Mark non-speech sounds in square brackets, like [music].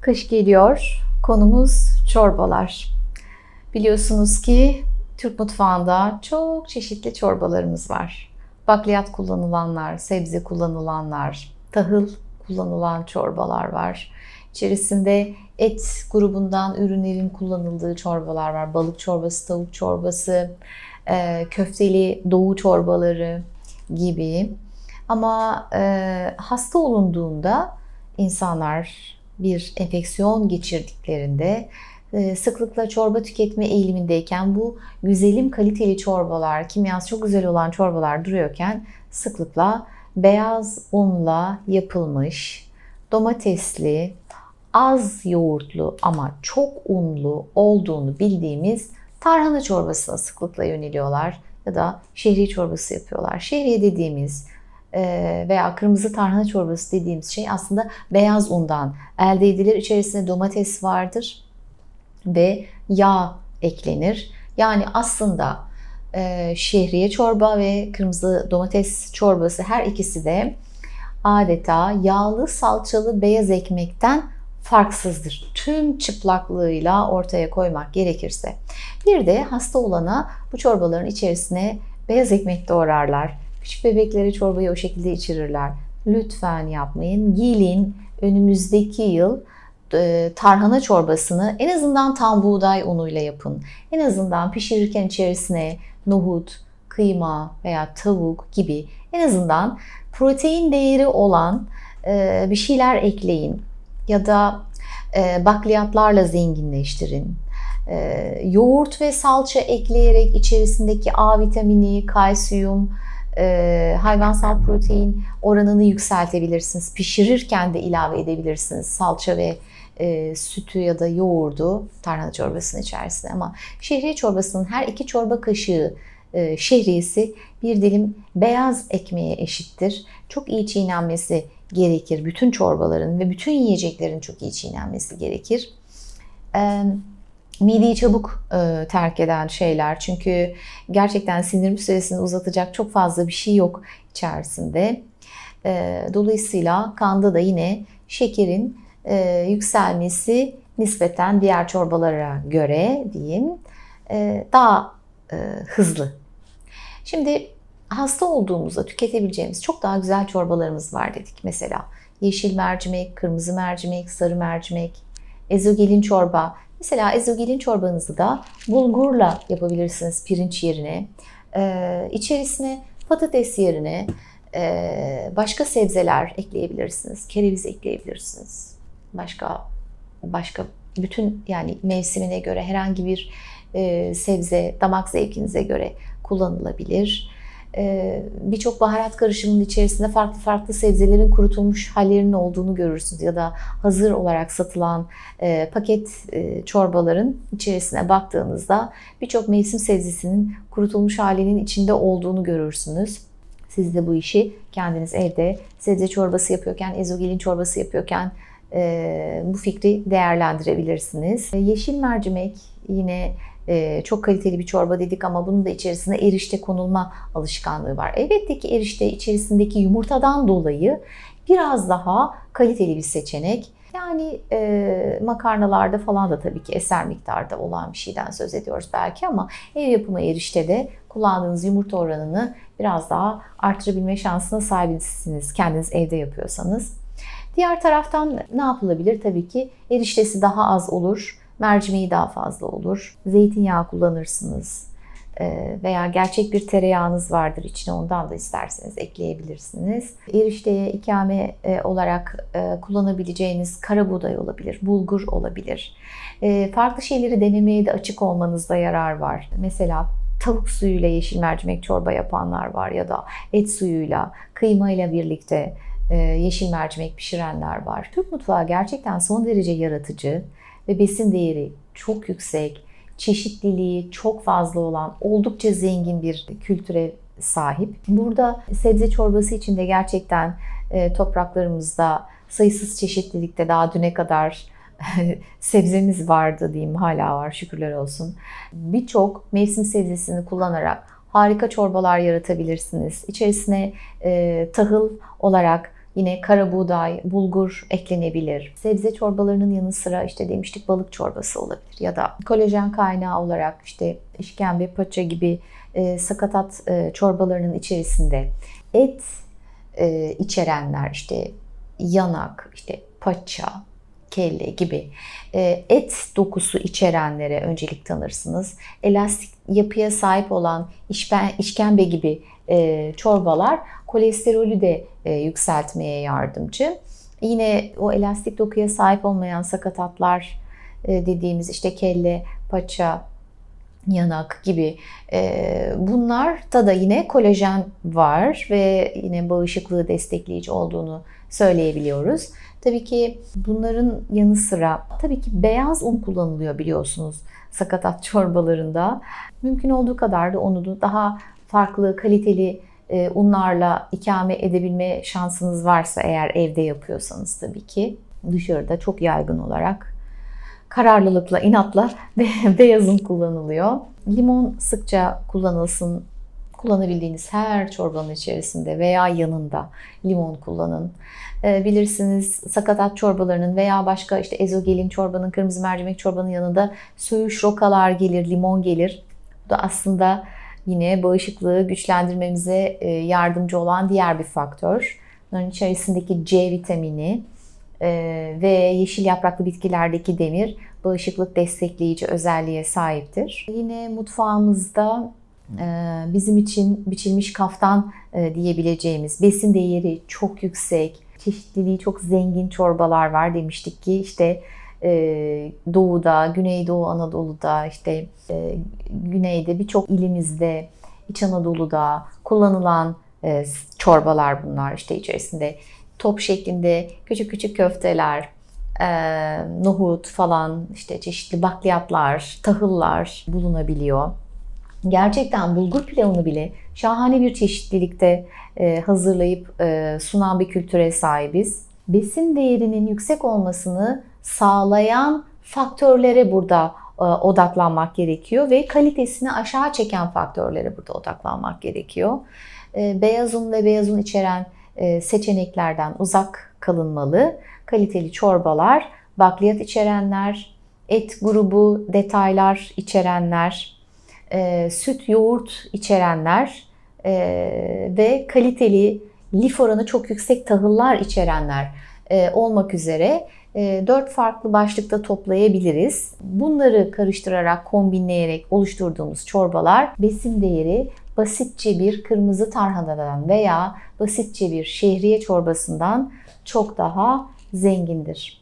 Kış geliyor. Konumuz çorbalar. Biliyorsunuz ki Türk mutfağında çok çeşitli çorbalarımız var. Bakliyat kullanılanlar, sebze kullanılanlar, tahıl kullanılan çorbalar var. İçerisinde et grubundan ürünlerin kullanıldığı çorbalar var. Balık çorbası, tavuk çorbası, e, köfteli doğu çorbaları gibi. Ama e, hasta olunduğunda insanlar bir enfeksiyon geçirdiklerinde e, sıklıkla çorba tüketme eğilimindeyken bu güzelim kaliteli çorbalar, kimyası çok güzel olan çorbalar duruyorken sıklıkla beyaz unla yapılmış, domatesli, az yoğurtlu ama çok unlu olduğunu bildiğimiz tarhana çorbasına sıklıkla yöneliyorlar ya da şehriye çorbası yapıyorlar. Şehriye dediğimiz veya kırmızı tarhana çorbası dediğimiz şey aslında beyaz undan elde edilir. İçerisinde domates vardır ve yağ eklenir. Yani aslında e, şehriye çorba ve kırmızı domates çorbası her ikisi de adeta yağlı salçalı beyaz ekmekten farksızdır. Tüm çıplaklığıyla ortaya koymak gerekirse. Bir de hasta olana bu çorbaların içerisine beyaz ekmek doğrarlar. Küçük bebeklere çorbayı o şekilde içirirler. Lütfen yapmayın. Gelin önümüzdeki yıl e, tarhana çorbasını en azından tam buğday unuyla yapın. En azından pişirirken içerisine nohut, kıyma veya tavuk gibi en azından protein değeri olan e, bir şeyler ekleyin. Ya da e, bakliyatlarla zenginleştirin. Yoğurt ve salça ekleyerek içerisindeki A vitamini, kalsiyum, hayvansal protein oranını yükseltebilirsiniz. Pişirirken de ilave edebilirsiniz salça ve e, sütü ya da yoğurdu tarhana çorbasının içerisinde ama şehriye çorbasının her iki çorba kaşığı e, şehriyesi bir dilim beyaz ekmeğe eşittir. Çok iyi çiğnenmesi gerekir. Bütün çorbaların ve bütün yiyeceklerin çok iyi çiğnenmesi gerekir. E, mideyi çabuk e, terk eden şeyler. Çünkü gerçekten sindirim süresini uzatacak çok fazla bir şey yok içerisinde. E, dolayısıyla kanda da yine şekerin e, yükselmesi nispeten diğer çorbalara göre diyeyim e, daha e, hızlı. Şimdi hasta olduğumuzda tüketebileceğimiz çok daha güzel çorbalarımız var dedik. Mesela yeşil mercimek, kırmızı mercimek, sarı mercimek, ezogelin çorba. Mesela ezogelin çorbanızı da bulgurla yapabilirsiniz pirinç yerine. Ee, içerisine patates yerine e, başka sebzeler ekleyebilirsiniz. Kereviz ekleyebilirsiniz başka başka bütün yani mevsimine göre herhangi bir e, sebze damak zevkinize göre kullanılabilir. E, Birçok baharat karışımının içerisinde farklı farklı sebzelerin kurutulmuş hallerinin olduğunu görürsünüz ya da hazır olarak satılan e, paket e, çorbaların içerisine baktığınızda birçok mevsim sebzesinin kurutulmuş halinin içinde olduğunu görürsünüz. Siz de bu işi kendiniz evde sebze çorbası yapıyorken, ezogelin çorbası yapıyorken bu fikri değerlendirebilirsiniz. Yeşil mercimek yine e, çok kaliteli bir çorba dedik ama bunun da içerisine erişte konulma alışkanlığı var. Elbette ki erişte içerisindeki yumurtadan dolayı biraz daha kaliteli bir seçenek. Yani e, makarnalarda falan da tabii ki eser miktarda olan bir şeyden söz ediyoruz belki ama ev yapımı eriştede kullandığınız yumurta oranını biraz daha artırabilme şansına sahipsiniz kendiniz evde yapıyorsanız. Diğer taraftan ne yapılabilir? Tabii ki eriştesi daha az olur, mercimeği daha fazla olur. Zeytinyağı kullanırsınız ee, veya gerçek bir tereyağınız vardır içine ondan da isterseniz ekleyebilirsiniz. Erişteye ikame e, olarak e, kullanabileceğiniz kara buğday olabilir, bulgur olabilir. E, farklı şeyleri denemeye de açık olmanızda yarar var. Mesela tavuk suyuyla yeşil mercimek çorba yapanlar var ya da et suyuyla, kıyma ile birlikte e, yeşil mercimek pişirenler var. Türk mutfağı gerçekten son derece yaratıcı ve besin değeri çok yüksek, çeşitliliği çok fazla olan oldukça zengin bir kültüre sahip. Burada sebze çorbası için de gerçekten e, topraklarımızda sayısız çeşitlilikte daha düne kadar [laughs] sebzemiz vardı diyeyim hala var şükürler olsun. Birçok mevsim sebzesini kullanarak harika çorbalar yaratabilirsiniz. İçerisine e, tahıl olarak Yine kara buğday, bulgur eklenebilir. Sebze çorbalarının yanı sıra işte demiştik balık çorbası olabilir ya da kolajen kaynağı olarak işte işkembe, paça gibi e, sakatat e, çorbalarının içerisinde et e, içerenler işte yanak, işte paça, kelle gibi e, et dokusu içerenlere öncelik tanırsınız. Elastik yapıya sahip olan işben, işkembe gibi e, çorbalar kolesterolü de e, yükseltmeye yardımcı. Yine o elastik dokuya sahip olmayan sakatatlar e, dediğimiz işte kelle, paça, yanak gibi e, bunlarda da yine kolajen var ve yine bağışıklığı destekleyici olduğunu söyleyebiliyoruz. Tabii ki bunların yanı sıra tabii ki beyaz un kullanılıyor biliyorsunuz sakatat [laughs] çorbalarında. Mümkün olduğu kadar da onu daha farklı kaliteli e, unlarla ikame edebilme şansınız varsa eğer evde yapıyorsanız tabii ki dışarıda çok yaygın olarak kararlılıkla, inatla [laughs] beyaz un kullanılıyor. Limon sıkça kullanılsın. Kullanabildiğiniz her çorbanın içerisinde veya yanında limon kullanın. E, bilirsiniz sakatat çorbalarının veya başka işte ezogelin çorbanın, kırmızı mercimek çorbanın yanında söğüş rokalar gelir, limon gelir. Bu da aslında yine bağışıklığı güçlendirmemize e, yardımcı olan diğer bir faktör. Bunların içerisindeki C vitamini e, ve yeşil yapraklı bitkilerdeki demir bağışıklık destekleyici özelliğe sahiptir. Yine mutfağımızda e, bizim için biçilmiş kaftan diyebileceğimiz besin değeri çok yüksek, çeşitliliği çok zengin çorbalar var demiştik ki işte Doğu'da, Güneydoğu Anadolu'da, işte Güney'de birçok ilimizde, İç Anadolu'da kullanılan çorbalar bunlar. işte içerisinde top şeklinde küçük küçük köfteler, nohut falan, işte çeşitli bakliyatlar, tahıllar bulunabiliyor. Gerçekten bulgur pilavını bile şahane bir çeşitlilikte hazırlayıp sunan bir kültüre sahibiz. Besin değerinin yüksek olmasını sağlayan faktörlere burada e, odaklanmak gerekiyor ve kalitesini aşağı çeken faktörlere burada odaklanmak gerekiyor. E, beyaz un ve beyaz un içeren e, seçeneklerden uzak kalınmalı. Kaliteli çorbalar, bakliyat içerenler, et grubu detaylar içerenler, süt, yoğurt içerenler ve kaliteli lif oranı çok yüksek tahıllar içerenler olmak üzere e, dört farklı başlıkta toplayabiliriz. Bunları karıştırarak, kombinleyerek oluşturduğumuz çorbalar besin değeri basitçe bir kırmızı tarhanadan veya basitçe bir şehriye çorbasından çok daha zengindir.